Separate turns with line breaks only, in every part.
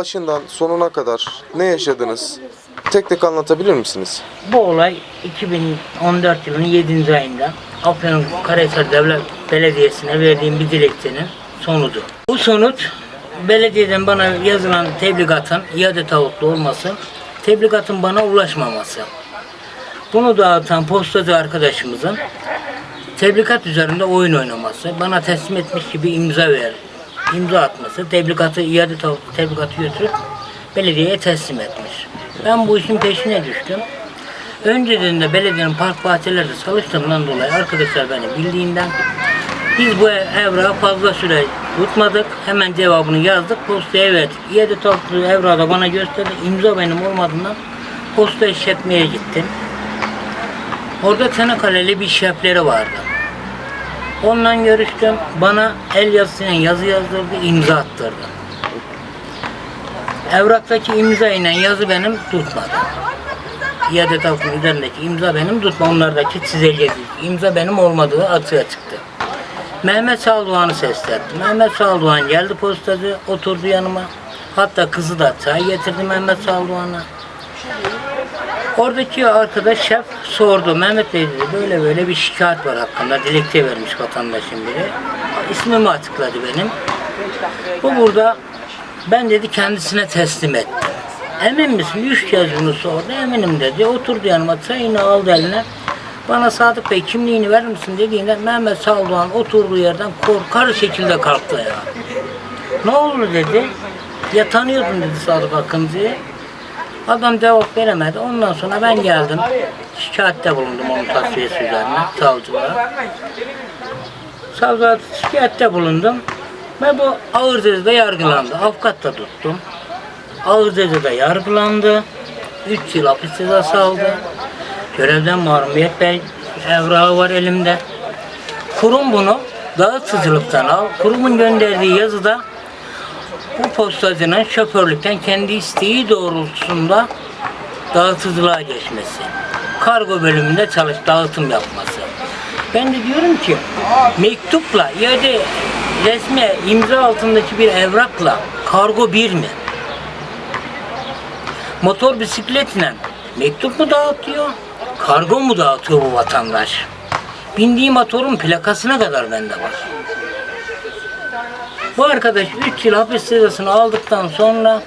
Başından sonuna kadar ne yaşadınız? Tek tek anlatabilir misiniz?
Bu olay 2014 yılının 7. ayında Afyon Karahisar Devlet Belediyesi'ne verdiğim bir dilekçenin sonucu. Bu sonuç belediyeden bana yazılan tebligatın iade taahhütlü olması, tebligatın bana ulaşmaması. Bunu dağıtan postacı arkadaşımızın tebligat üzerinde oyun oynaması, bana teslim etmiş gibi imza ver, imza atması, tebligatı iade tebligatı götürüp belediyeye teslim etmiş. Ben bu işin peşine düştüm. Önceden de belediyenin park bahçelerde çalıştığımdan dolayı arkadaşlar beni bildiğinden biz bu evrağı fazla süre tutmadık. Hemen cevabını yazdık. Postaya verdik. İade toplu evrağı da bana gösterdi. İmza benim olmadığından posta işletmeye gittim. Orada Çanakkale'li bir şefleri vardı. Onunla görüştüm. Bana el yazısıyla yazı yazdırdı, imza attırdı. Evraktaki imza ile yazı benim tutmadı. İade tavkının üzerindeki imza benim tutma. Onlardaki çizelgeli imza benim olmadığı açığa çıktı. Mehmet Saldoğan'ı seslendim. Mehmet Saldoğan geldi postacı, oturdu yanıma. Hatta kızı da çay getirdi Mehmet Saldoğan'a. Oradaki arkadaş şef sordu. Mehmet Bey dedi böyle böyle bir şikayet var hakkında. Dilekçe vermiş vatandaşın biri. İsmimi açıkladı benim. Bu burada ben dedi kendisine teslim ettim. Emin misin? Üç kez bunu sordu. Eminim dedi. Oturdu yanıma çayını aldı eline. Bana Sadık Bey kimliğini verir misin dediğinde Mehmet Saldoğan oturduğu yerden korkar şekilde kalktı ya. Ne oldu dedi. Ya tanıyordun dedi Sadık Akıncı'yı. Adam cevap veremedi. Ondan sonra ben geldim. Şikayette bulundum onun tasfiyesi üzerine savcılığa. Savcılığa şikayette bulundum. Ve bu ağır cezada yargılandı. Avukat da tuttum. Ağır cezada yargılandı. 3 yıl hapis cezası aldı. Görevden mahrumiyet bey evrağı var elimde. Kurum bunu dağıtıcılıktan al. Kurumun gönderdiği yazıda bu postacının şoförlükten kendi isteği doğrultusunda dağıtıcılığa geçmesi. Kargo bölümünde çalış, dağıtım yapması. Ben de diyorum ki mektupla ya da resmi imza altındaki bir evrakla kargo bir mi? Motor bisikletle mektup mu dağıtıyor? Kargo mu dağıtıyor bu vatandaş? Bindiği motorun plakasına kadar bende var. Bu arkadaş 3 yıl hapis cezasını aldıktan sonra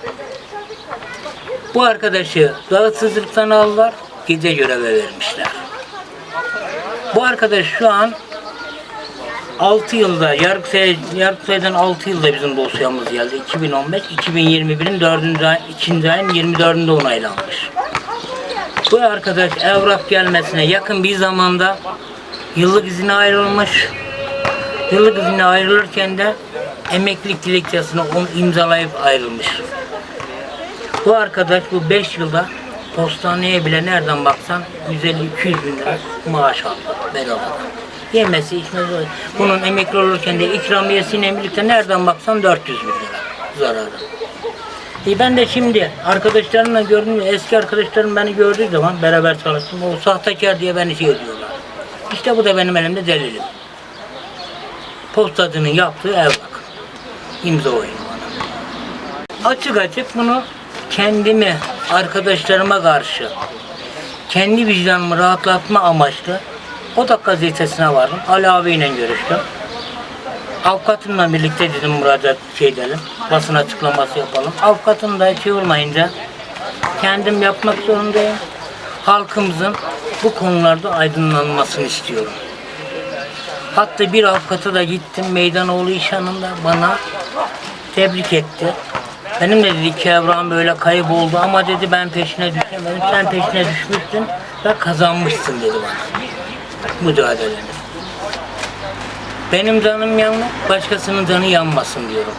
bu arkadaşı dağıtsızlıktan aldılar, gece göreve vermişler. Bu arkadaş şu an 6 yılda, Yargıtay, Yargıtay'dan 6 yılda bizim dosyamız geldi. 2015, 2021'in 4. ay, 2. ayın 24'ünde onaylanmış. Bu arkadaş evrak gelmesine yakın bir zamanda yıllık izine ayrılmış. Yıllık izine ayrılırken de emeklilik dilekçesini onu imzalayıp ayrılmış. Bu arkadaş bu 5 yılda postaneye bile nereden baksan 150-200 bin lira maaş aldı bedavadan. Yemesi, içmesi, bunun emekli olurken de ikramiyesiyle birlikte nereden baksan 400 bin lira zararı. E ben de şimdi arkadaşlarımla gördüm, eski arkadaşlarım beni gördüğü zaman beraber çalıştım. O sahtekar diye beni şey ediyorlar. İşte bu da benim elimde delilim. Postacının yaptığı evrak. İmza oyunu bana. Açık açık bunu kendimi, arkadaşlarıma karşı kendi vicdanımı rahatlatma amaçlı o da gazetesine vardım. Ali abiyle görüştüm. Avukatımla birlikte dedim müracaat şey edelim. Basın açıklaması yapalım. Avukatım da şey olmayınca kendim yapmak zorundayım. Halkımızın bu konularda aydınlanmasını istiyorum. Hatta bir avukata da gittim Meydanoğlu iş yanında bana tebrik etti. Benim de dedi ki Evram böyle kayıp oldu ama dedi ben peşine düşemedim. Sen peşine düşmüşsün ve kazanmışsın dedi bana. Mücadeleni. Benim canım yanma, başkasının canı yanmasın diyorum.